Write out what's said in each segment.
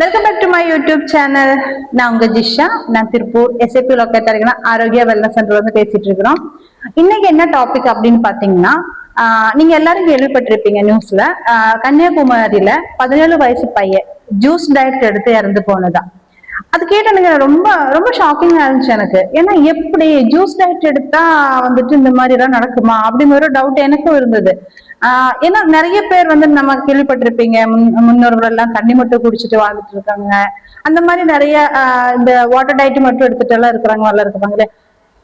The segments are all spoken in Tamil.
Welcome back to my YouTube channel நான் உங்க ஜிஷா. நான் திருப்பூர் எஸ்ஏபி லொக்கேட்டா இருக்கிற ஆரோக்கிய வெல்னஸ் சென்டர் வந்து பேசிட்டு இருக்கிறோம். இன்னைக்கு என்ன டாபிக் அப்படின்னு பாத்தீங்கன்னா ஆஹ் நீங்க எல்லாரும் கேள்விப்பட்டிருப்பீங்க நியூஸ்ல ஆஹ் கன்னியாகுமரியில பதினேழு வயசு பையன் ஜூஸ் டயட் எடுத்து இறந்து போனதா. அது கேட்டு எனக்கு ரொம்ப ரொம்ப ஷாக்கிங்காக இருந்துச்சு எனக்கு. ஏன்னா எப்படி ஜூஸ் டயட் எடுத்தா வந்துட்டு இந்த மாதிரி எல்லாம் நடக்குமா அப்படிங்கிற ஒரு டவுட் எனக்கும் இருந்தது. ஆஹ் ஏன்னா நிறைய பேர் வந்து நம்ம கேள்விப்பட்டிருப்பீங்க முன்- முன்னோர்கள் எல்லாம் தண்ணி மட்டும் குடிச்சிட்டு வாழ்ந்துட்டு இருக்காங்க. அந்த மாதிரி நிறைய இந்த வாட்டர் டயட் மட்டும் எடுத்துட்டு எல்லாம் இருக்கிறாங்க வரல இருக்கிறாங்களே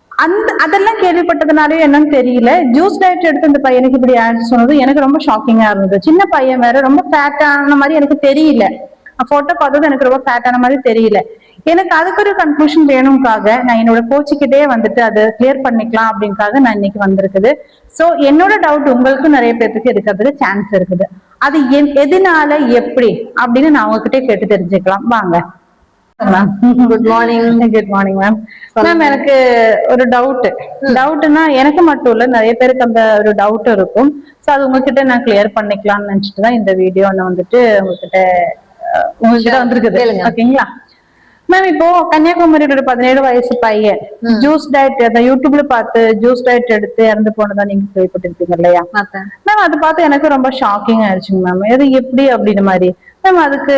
அந்த அதெல்லாம் கேள்விப்பட்டதுனாலயும் என்னன்னு தெரியல. ஜூஸ் டயட் எடுத்து இந்த பையனுக்கு இப்படி ஆன்சர் சொன்னது எனக்கு ரொம்ப ஷாக்கிங்கா இருந்தது. சின்ன பையன் வேற ரொம்ப ஃபேட்டான மாதிரி எனக்கு தெரியல. போட்டோ பார்த்தது எனக்கு ரொம்ப ஃபேட்டான மாதிரி தெரியல. எனக்கு அதுக்கு ஒரு கன்க்ளூஷன் வேணும்காக நான் என்னோட கோச்சிக்கிட்டே வந்துட்டு அதை கிளியர் பண்ணிக்கலாம் அப்படின்காக நான் இன்னைக்கு வந்திருக்குது. சோ என்னோட டவுட் உங்களுக்கும் நிறைய பேர்த்துக்கு இருக்கிறதுக்கு சான்ஸ் இருக்குது. அது எதனால எப்படி அப்படின்னு நான் உங்ககிட்ட கேட்டு தெரிஞ்சுக்கலாம். வாங்க. Good morning good morning ma'am ma'am எனக்கு ஒரு டவுட் டவுட்னா எனக்கு மட்டும் இல்ல நிறைய பேருக்கு அந்த ஒரு டவுட் இருக்கும். சோ அது உங்ககிட்ட நான் கிளியர் பண்ணிக்கலாம்னு நினைச்சிட்டு தான் இந்த வீடியோ நான் வந்துட்டு உங்ககிட்ட உங்ககிட்ட வந்திருக்குது. ஓகேங்களா? மேம் இப்போ கன்னியாகுமரியோட ஒரு பதினேழு வயசு பையன். ஜூஸ் டயட் அந்த யூடியூப்ல பார்த்து ஜூஸ் டயட் எடுத்து இறந்து போனதா நீங்க கேள்விப்பட்டிருப்பீங்க இல்லையா? மேம் அது பார்த்து எனக்கு ரொம்ப ஷாக்கிங் ஆயிடுச்சுங்க மேம் இது எப்படி அப்படின்னு மாதிரி. மேம் அதுக்கு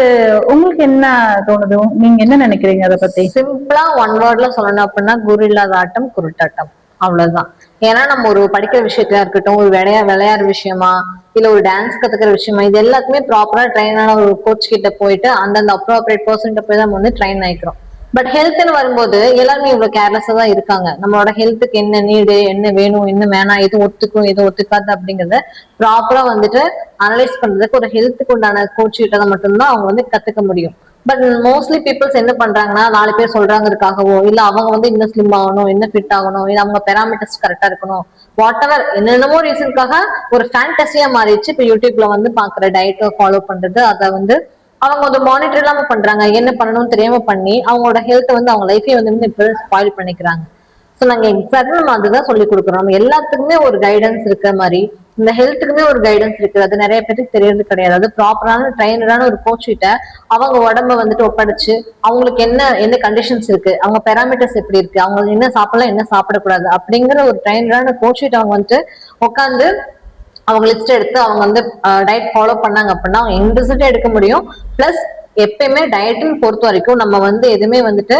உங்களுக்கு என்ன தோணுது? நீங்க என்ன நினைக்கிறீங்க அதை பத்தி? சிம்பிளா ஒன் வேர்ட்ல சொல்லணும் அப்படின்னா குரு இல்லாத ஆட்டம் குருட்டாட்டம். அவ்வளவுதான். ஏன்னா நம்ம ஒரு படிக்கிற விஷயத்துல இருக்கட்டும் ஒரு விளையா விளையாடுற விஷயமா இல்ல ஒரு டான்ஸ் கத்துக்கிற விஷயமா இது எல்லாத்துக்குமே ப்ராப்பரா ட்ரெயின் ஆன ஒரு கோச் கிட்ட போயிட்டு அந்தந்த அப்ரோப்ரியேட் பர்சன்ட்ட போய் தான் வந்து ட்ரெயின் ஆயிக்கிறோம். பட் ஹெல்த்னு வரும்போது எல்லாருமே இவ்வளவு கேர்லெஸ்ஸா தான் இருக்காங்க. நம்மளோட ஹெல்த்துக்கு என்ன நீடு என்ன வேணும் என்ன வேணாம் எது ஒத்துக்கும் எது ஒத்துக்காது அப்படிங்கறத ப்ராப்பரா வந்துட்டு அனலைஸ் பண்றதுக்கு ஒரு ஹெல்த்துக்கு உண்டான கோச் கிட்ட மட்டும்தான் அவங்க வந்து கத்துக்க முடியும். பட் மோஸ்ட்லி பீப்புள்ஸ் என்ன பண்றாங்கன்னா நாலு பேர் சொல்றாங்கிறதுக்காகவோ இல்ல அவங்க வந்து இன்னும் ஸ்லிம் ஆகணும் என்ன ஃபிட் ஆகணும் இல்ல அவங்க பெராமீட்டர்ஸ் கரெக்டா இருக்கணும். வாட் எவர் என்னென்னமோ ரீசனுக்காக ஒரு ஃபேண்டஸியா மாறிடுச்சு. இப்ப யூடியூப்ல வந்து பாக்குற டயட்டை ஃபாலோ பண்றது அதை வந்து அவங்க வந்து மானிட்டர் இல்லாம பண்றாங்க. என்ன பண்ணணும்னு தெரியாம பண்ணி அவங்களோட ஹெல்த் வந்து அவங்க லைஃபே வந்து இப்ப ஸ்பாயில் பண்ணிக்கிறாங்க. ஸோ நாங்க எக்ஸாக்டா நம்ம அதுதான் சொல்லி கொடுக்குறோம். எல்லாத்துக்குமே ஒரு கைடன்ஸ் இருக்கிற மாதிரி இந்த ஹெல்த்துக்குமே ஒரு கைடன்ஸ் இருக்குது. அது நிறைய பேருக்கு தெரியறது கிடையாது. அது ப்ராப்பரான ட்ரைனரான ஒரு கோச் கிட்ட அவங்க உடம்ப வந்துட்டு ஒப்படைச்சு அவங்களுக்கு என்ன என்ன கண்டிஷன்ஸ் இருக்கு அவங்க பெராமீட்டர்ஸ் எப்படி இருக்கு அவங்க என்ன சாப்பிடலாம் என்ன சாப்பிடக்கூடாது அப்படிங்கிற ஒரு ட்ரைனரான கோச் கிட்ட அவங்க வந்துட்டு உட்காந்து அவங்க லிஸ்ட் எடுத்து அவங்க வந்து டயட் ஃபாலோ பண்ணாங்க அப்படின்னா அவங்க இன்ட்ரெஸ்டே எடுக்க முடியும். பிளஸ் எப்பயுமே டயட்னு பொறுத்த வரைக்கும் நம்ம வந்து எதுவுமே வந்துட்டு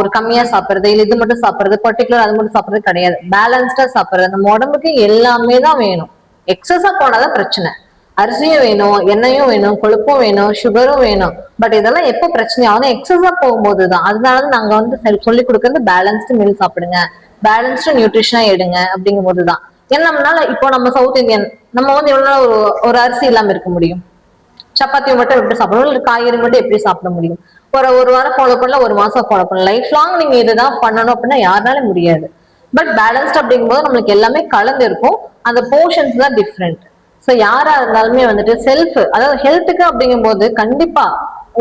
ஒரு கம்மியா சாப்பிடுறது இல்லை இது மட்டும் சாப்பிடுறது பர்டிகுலர் அது மட்டும் சாப்பிடுறது கிடையாது. பேலன்ஸ்டா சாப்பிடுறது நம்ம உடம்புக்கு எல்லாமே தான் வேணும். எக்ஸஸா போனாதான் பிரச்சனை. அரிசியும் வேணும் எண்ணெயும் வேணும் கொழுப்பும் வேணும் சுகரும் வேணும். பட் இதெல்லாம் எப்போ பிரச்சனை? ஆகும் எக்ஸஸா போகும்போது தான் அதனால நாங்கள் நாங்க வந்து சொல்லி கொடுக்கறது பேலன்ஸ்டு மீல் சாப்பிடுங்க. பேலன்ஸ்டு நியூட்ரிஷனா எடுங்க அப்படிங்கும் போது தான் ஏன்னா நம்மளால இப்போ நம்ம சவுத் இந்தியன் நம்ம வந்து எவ்வளவு நாள் ஒரு ஒரு அரிசி இல்லாம இருக்க முடியும்? சப்பாத்தி மட்டும் எப்படி சாப்பிடணும்? இல்லை காய்கறி மட்டும் எப்படி சாப்பிட முடியும்? ஒரு ஒரு வாரம் ஃபாலோ பண்ணல ஒரு மாசம் ஃபாலோ பண்ணலாம். லைஃப் லாங் நீங்க இதுதான் பண்ணணும் அப்படின்னா யாருனாலும் முடியாது. பட் பேலன்ஸ்ட் அப்படிங்கும்போது நம்மளுக்கு எல்லாமே கலந்து இருக்கும். அந்த போர்ஷன்ஸ் தான் டிஃப்ரெண்ட் ஸோ யாரா இருந்தாலுமே வந்துட்டு செல்ஃப் அதாவது ஹெல்த்துக்கு அப்படிங்கும்போது கண்டிப்பா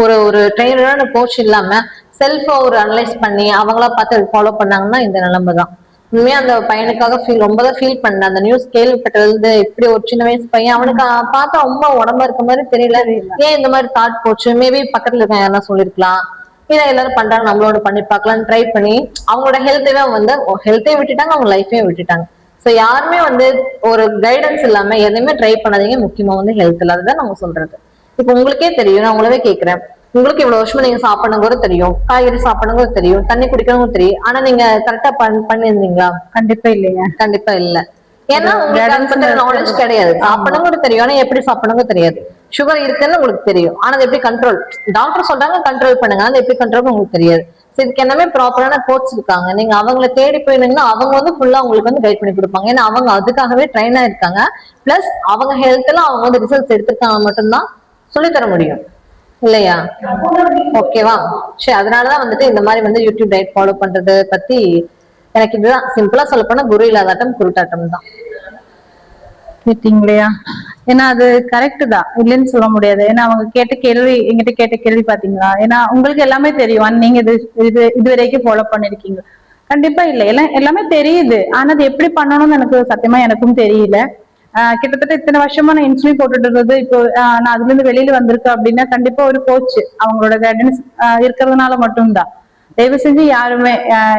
ஒரு ஒரு ட்ரெயினரான கோச் இல்லாம செல்ஃபா ஒரு அனலைஸ் பண்ணி அவங்களா பார்த்து ஃபாலோ பண்ணாங்கன்னா இந்த நிலைமை தான். உண்மையா அந்த பையனுக்காக ஃபீல் ரொம்ப தான் ஃபீல் பண்ணேன். அந்த நியூஸ் கேள்விப்பட்டதுல இருந்து இப்படி ஒரு சின்ன வயசு பையன் அவனுக்கு பார்த்தா ரொம்ப உடம்பா இருக்க மாதிரி தெரியல. ஏன் இந்த மாதிரி தாட் போச்சு? மேபி பக்கத்துல இருக்க யாரா சொல்லிருக்கலாம். இதை எல்லாரும் பண்றாங்க நம்மளோட பண்ணி பார்க்கலாம் ட்ரை பண்ணி அவங்களோட ஹெல்த்தையே வந்து ஹெல்த்தையும் விட்டுட்டாங்க அவங்க லைஃபையும் விட்டுட்டாங்க. ஸோ யாருமே வந்து ஒரு கைடன்ஸ் இல்லாம எதையுமே ட்ரை பண்ணாதீங்க முக்கியமா வந்து ஹெல்த்ல அதுதான் நாங்க சொல்றது. இப்போ உங்களுக்கே தெரியும் நான் உங்களவே கேட்கிறேன். உங்களுக்கு இவ்வளவு வருஷமா நீங்க சாப்பிடணுங்கிறது தெரியும். காய்கறி சாப்பிடணுங்கிறது தெரியும். தண்ணி குடிக்கணுங்கிறது தெரியும். ஆனா நீங்க கரெக்டா பண் பண்ணியிருந்தீங்களா? கண்டிப்பா இல்லைங்க. கண்டிப்பா இல்ல. ஏன்னா உங்களுக்கு நாலேஜ் கிடையாது. சாப்பிடணுங்கிறது தெரியும் ஆனா எப்படி சாப்பிடணுங்கிறது தெரியாது. சுகர் இருக்குன்னு உங்களுக்கு தெரியும். ஆனா அது எப்படி கண்ட்ரோல் டாக்டர் சொல்றாங்க கண்ட்ரோல் பண்ணுங்க. அது எப்படி கண்ட்ரோல் உங்களுக்கு தெரியாது. இதுக்கு எல்லாமே ப்ராப்பரான கோச் இருக்காங்க. நீங்க அவங்கள தேடி போயிருந்தீங்கன்னா அவங்க வந்து ஃபுல்லா உங்களுக்கு வந்து கைட் பண்ணி கொடுப்பாங்க. ஏன்னா அவங்க அதுக்காகவே ட்ரெயின் ஆயிருக்காங்க பிளஸ் அவங்க ஹெல்த்ல அவங்க வந்து ரிசல்ட்ஸ் எடுத்திருக்காங்க மட்டும்தான் சொல்லித்தர தர முடியும். இல்லையா? ஓகேவா சரி அதனாலதான் வந்துட்டு இந்த மாதிரி வந்து யூடியூப் டயட் ஃபாலோ பண்றது பத்தி எனக்கு இதுதான். சிம்பிளா சொல்ல போனா குரு இல்லாதாட்டம் குருட்டாட்டம் தான் இல்லையா? ஏன்னா அது கரெக்ட் தான். இல்லைன்னு சொல்ல முடியாது. ஏன்னா அவங்க கேட்ட கேள்வி எங்கிட்ட கேட்ட கேள்வி பாத்தீங்களா? ஏன்னா உங்களுக்கு எல்லாமே தெரியும். நீங்க இது இது இது வரைக்கும் ஃபாலோ பண்ணிருக்கீங்க. கண்டிப்பா இல்ல. எல்லாம் எல்லாமே தெரியுது. ஆனா அது எப்படி பண்ணணும்னு எனக்கு சத்தியமா எனக்கும் தெரியல. ஆஹ் கிட்டத்தட்ட இத்தனை வருஷமா நான் இன்சுலின் போட்டுட்டு இருந்தது. இப்போ நான் அதுல இருந்து வெளியில வந்திருக்கேன் அப்படின்னா கண்டிப்பா ஒரு கோச் அவங்களோட கைடன்ஸ் இருக்கிறதுனால மட்டும்தான். தயவு செஞ்சு யாருமே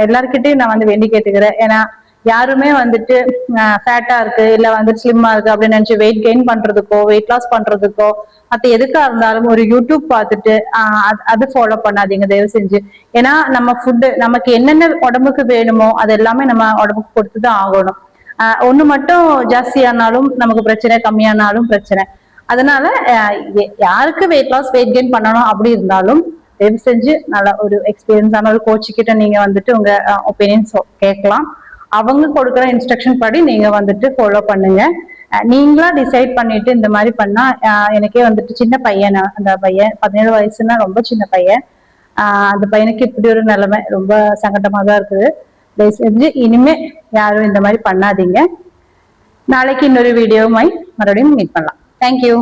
எல்லாருக்கிட்டையும் நான் வந்து வேண்டி கேட்டுக்கிறேன். ஏன்னா யாருமே வந்துட்டு ஃபேட்டா இருக்கு இல்ல வந்துட்டு ஸ்லிம்மா இருக்கு அப்படின்னு நினைச்சு வெயிட் கெயின் பண்றதுக்கோ வெயிட் லாஸ் பண்றதுக்கோ மத்த எதுக்கா இருந்தாலும் ஒரு யூடியூப் பார்த்துட்டு அது- அது ஃபாலோ பண்ணாதீங்க தயவு செஞ்சு. ஏன்னா நம்ம ஃபுட்டு நமக்கு என்னென்ன உடம்புக்கு வேணுமோ அது எல்லாமே நம்ம உடம்புக்கு கொடுத்து தான் ஆகணும். ஆஹ் ஒண்ணு மட்டும் ஜாஸ்தியானாலும் நமக்கு பிரச்சனை கம்மியானாலும் பிரச்சனை. அதனால யாருக்கு வெயிட் லாஸ் வெயிட் கெயின் பண்ணணும் அப்படி இருந்தாலும் தயவு செஞ்சு நல்ல ஒரு எக்ஸ்பீரியன்ஸான ஒரு கோச் கிட்ட நீங்க வந்துட்டு உங்க ஒப்பீனியன்ஸ் கேட்கலாம். அவங்க கொடுக்குற இன்ஸ்ட்ரக்ஷன் படி நீங்க வந்துட்டு ஃபாலோ பண்ணுங்க. நீங்களா டிசைட் பண்ணிட்டு இந்த மாதிரி பண்ணா எனக்கே வந்துட்டு சின்ன பையன் நான். அந்த பையன் பதினேழு வயசுனா ரொம்ப சின்ன பையன். அந்த பையனுக்கு இப்படி ஒரு நிலைமை ரொம்ப சங்கடமா தான் இருக்குது. தயவு செஞ்சு இனிமே யாரும் இந்த மாதிரி பண்ணாதீங்க. நாளைக்கு இன்னொரு வீடியோவுமாய் மறுபடியும் மீட் பண்ணலாம். தேங்க்யூ